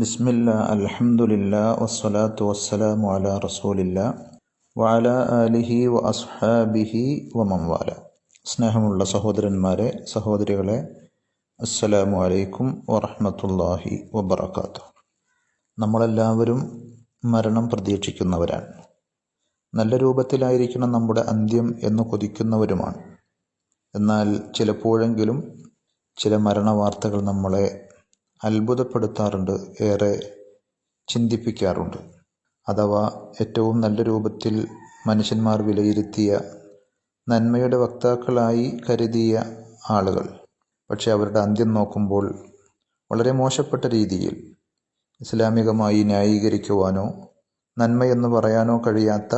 ബിസ്മില്ല അലഹമുല്ല വസ്സലാത്തു വസ്സലാമു അലാ റസൂലില്ല വഅല ആലിഹി വ അസ്ഹാബിഹി വ മംവാല സ്നേഹമുള്ള സഹോദരന്മാരെ സഹോദരികളെ അസ്സലാമു അലൈക്കും വറഹമത്തല്ലാഹി വബറകാതുഹു. നമ്മളെല്ലാവരും മരണം പ്രതീക്ഷിക്കുന്നവരാണ്. നല്ല രൂപത്തിലായിരിക്കണം നമ്മുടെ അന്ത്യം എന്ന് കൊതിക്കുന്നവരുമാണ്. എന്നാൽ ചിലപ്പോഴെങ്കിലും ചില മരണവാർത്തകൾ നമ്മളെ അത്ഭുതപ്പെടുത്താറുണ്ട് ഏറെ ചിന്തിപ്പിക്കാറുണ്ട്. അഥവാ ഏറ്റവും നല്ല രൂപത്തിൽ മനുഷ്യന്മാർ വിലയിരുത്തിയ നന്മയുടെ വക്താക്കളായി കരുതിയ ആളുകൾ. പക്ഷെ അവരുടെ അന്ത്യം നോക്കുമ്പോൾ വളരെ മോശപ്പെട്ട രീതിയിൽ ഇസ്ലാമികമായി ന്യായീകരിക്കുവാനോ നന്മയെന്ന് പറയാനോ കഴിയാത്ത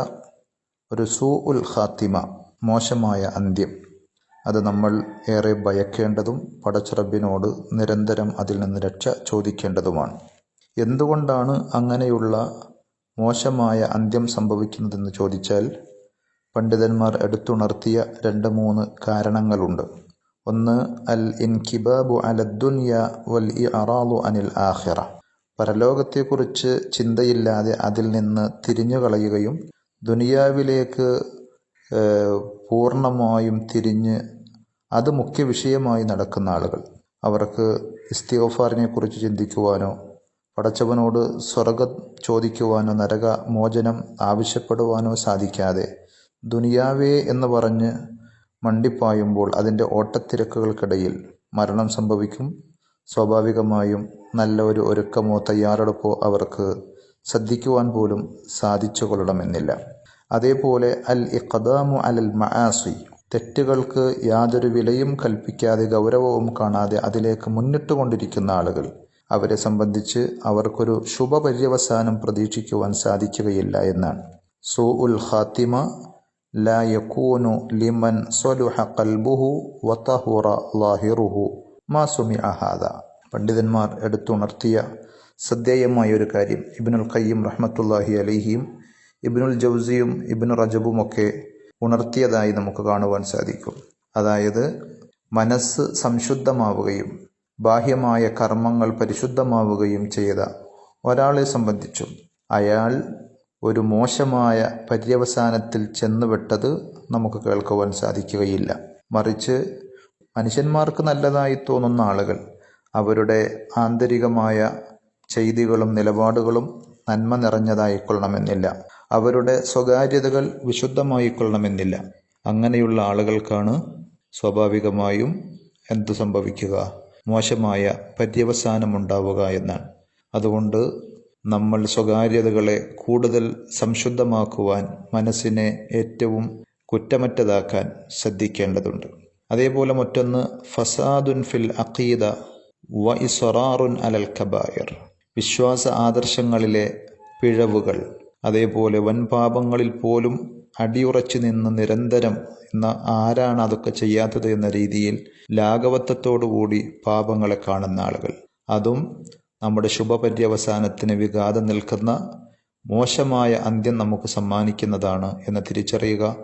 ഒരു സൂ ഉൽ ഖാത്തിമ മോശമായ അന്ത്യം അത് നമ്മൾ ഏറെ ഭയക്കേണ്ടതും പടച്ചുറബിനോട് നിരന്തരം അതിൽ നിന്ന് രക്ഷ ചോദിക്കേണ്ടതുമാണ്. എന്തുകൊണ്ടാണ് അങ്ങനെയുള്ള മോശമായ അന്ത്യം സംഭവിക്കുന്നതെന്ന് ചോദിച്ചാൽ പണ്ഡിതന്മാർ എടുത്തുണർത്തിയ രണ്ട് മൂന്ന് കാരണങ്ങളുണ്ട്. ഒന്ന് അൽ ഇൻകിബാബു അലദ്ദുനിയ വൽ ഇ അറാലു അനിൽ ആഹിറ പരലോകത്തെക്കുറിച്ച് ചിന്തയില്ലാതെ അതിൽ നിന്ന് തിരിഞ്ഞു കളയുകയും ദുനിയാവിലേക്ക് പൂർണമായും തിരിഞ്ഞ് അത് മുഖ്യ വിഷയമായി നടക്കുന്ന ആളുകൾ. അവർക്ക് ഇസ്തിയോഫാറിനെ കുറിച്ച് ചിന്തിക്കുവാനോ പടച്ചവനോട് സ്വർഗ ചോദിക്കുവാനോ നരക മോചനം ആവശ്യപ്പെടുവാനോ സാധിക്കാതെ ദുനിയാവേ എന്ന് പറഞ്ഞ് മണ്ടിപ്പായുമ്പോൾ അതിന്റെ ഓട്ടത്തിരക്കുകൾക്കിടയിൽ മരണം സംഭവിക്കും. സ്വാഭാവികമായും നല്ല ഒരു ഒരുക്കമോ തയ്യാറെടുപ്പോ അവർക്ക് ശ്രദ്ധിക്കുവാൻ പോലും സാധിച്ചു കൊള്ളണമെന്നില്ല അതേപോലെ അൽ ഇഖദാമു അലൽ മആസി തെറ്റുകൾക്ക് യാതൊരു വിലയും കൽപ്പിക്കാതെ ഗൗരവവും കാണാതെ അതിലേക്ക് മുന്നിട്ട് കൊണ്ടിരിക്കുന്ന ആളുകൾ. അവരെ സംബന്ധിച്ച് അവർക്കൊരു ശുഭപര്യവസാനം പ്രതീക്ഷിക്കുവാൻ സാധിക്കുകയില്ല എന്നാണ്. സു ഉൽ ഖാത്തിമ ലാ യക്കൂനു ലിമൻ സ്വലുഹ കൽബുഹു വത്തഹുറ ലാഹിറുഹു മാ സുമി അഹാദ പണ്ഡിതന്മാർ എടുത്തുണർത്തിയ ശ്രദ്ധേയമായ ഒരു കാര്യം ഇബിനുൽ ഖയ്യം റഹ്മത്തുല്ലാഹി അലിഹിയും ഇബിനുൽ ജൗസിയും ഇബിനു റജബും ഒക്കെ ഉണർത്തിയതായി നമുക്ക് കാണുവാൻ സാധിക്കും. അതായത് മനസ്സ് സംശുദ്ധമാവുകയും ബാഹ്യമായ കർമ്മങ്ങൾ പരിശുദ്ധമാവുകയും ചെയ്ത ഒരാളെ സംബന്ധിച്ചും അയാൾ ഒരു മോശമായ പര്യവസാനത്തിൽ ചെന്നുവിട്ടത് നമുക്ക് കേൾക്കുവാൻ സാധിക്കുകയില്ല. മറിച്ച് മനുഷ്യന്മാർക്ക് നല്ലതായി തോന്നുന്ന ആളുകൾ അവരുടെ ആന്തരികമായ ചെയ്തികളും നിലപാടുകളും നന്മ നിറഞ്ഞതായിക്കൊള്ളണമെന്നില്ല. അവരുടെ സ്വകാര്യതകൾ വിശുദ്ധമായിക്കൊള്ളണമെന്നില്ല. അങ്ങനെയുള്ള ആളുകൾക്കാണ് സ്വാഭാവികമായും എന്തു സംഭവിക്കുക? മോശമായ പര്യവസാനമുണ്ടാവുക എന്നാണ്. അതുകൊണ്ട് നമ്മൾ സ്വകാര്യതകളെ കൂടുതൽ സംശുദ്ധമാക്കുവാൻ മനസ്സിനെ ഏറ്റവും കുറ്റമറ്റതാക്കാൻ ശ്രദ്ധിക്കേണ്ടതുണ്ട്. അതേപോലെ മറ്റൊന്ന് ഫസാദുൻ ഫിൽ അഖീദ വ ഇസറാറുൻ അലൽ കബായർ. വിശ്വാസ ആദർശങ്ങളിലെ പിഴവുകൾ. അതേപോലെ വൻപാപങ്ങളിൽ പോലും അടിയുറച്ചു നിന്ന് നിരന്തരം എന്ന ആരാണ് അതൊക്കെ ചെയ്യാത്തത് എന്ന രീതിയിൽ ലാഘവത്വത്തോടുകൂടി പാപങ്ങളെ കാണുന്ന ആളുകൾ. അതും നമ്മുടെ ശുഭപര്യവസാനത്തിന് വിഘാതം നിൽക്കുന്ന മോശമായ അന്ത്യം നമുക്ക് സമ്മാനിക്കുന്നതാണ് എന്ന് തിരിച്ചറിയുക.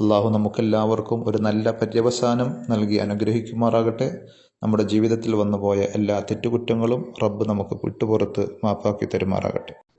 അള്ളാഹു നമുക്കെല്ലാവർക്കും ഒരു നല്ല പര്യവസാനം നൽകി അനുഗ്രഹിക്കുമാറാകട്ടെ. നമ്മുടെ ജീവിതത്തിൽ വന്നുപോയ എല്ലാ തെറ്റുകുറ്റങ്ങളും റബ്ബ് നമുക്ക് വിട്ടുപുറത്ത് മാപ്പാക്കി തരുമാറാകട്ടെ.